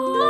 তুমি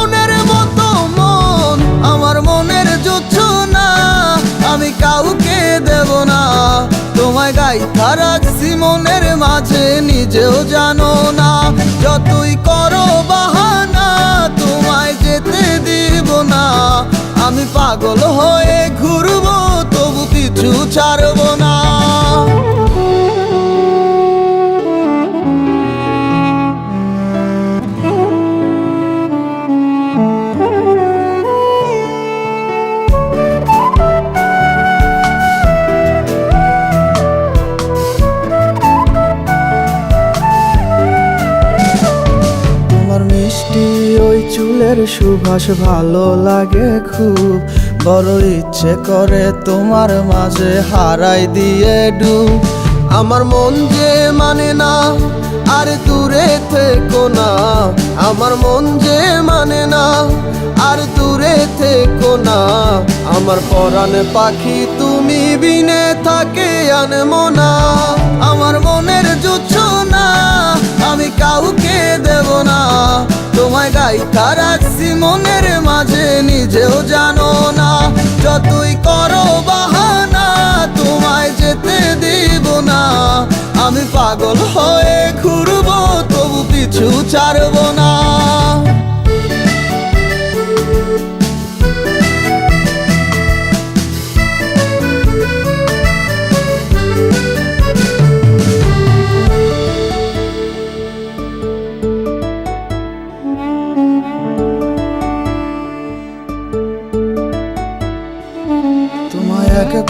আমি কাউকে দেব না। তোমায় গাই রাখছি মনের মাঝে, নিজেও জানো না। যতই করো বাহানা, তোমায় যেতে দিব না। আমি পাগল হয়ে ঘুরবো, তবু কিছু ছাড়বো না। মিষ্টি ওই চুলের সুভাষ ভালো লাগে খুব। বড় ইচ্ছে করে তোমার মাঝে হারাই দিয়ে ডুব। আমার মন যে মানে না, আর দূরে থেকো না। আমার মন যে মানে না, আর দূরে থেকো না। আমার পরাণ পাখি তুমি বিনে থাকে আনমো তারা রাখছি মনের মাঝে নিজেও জানো না যতই করো বাহানা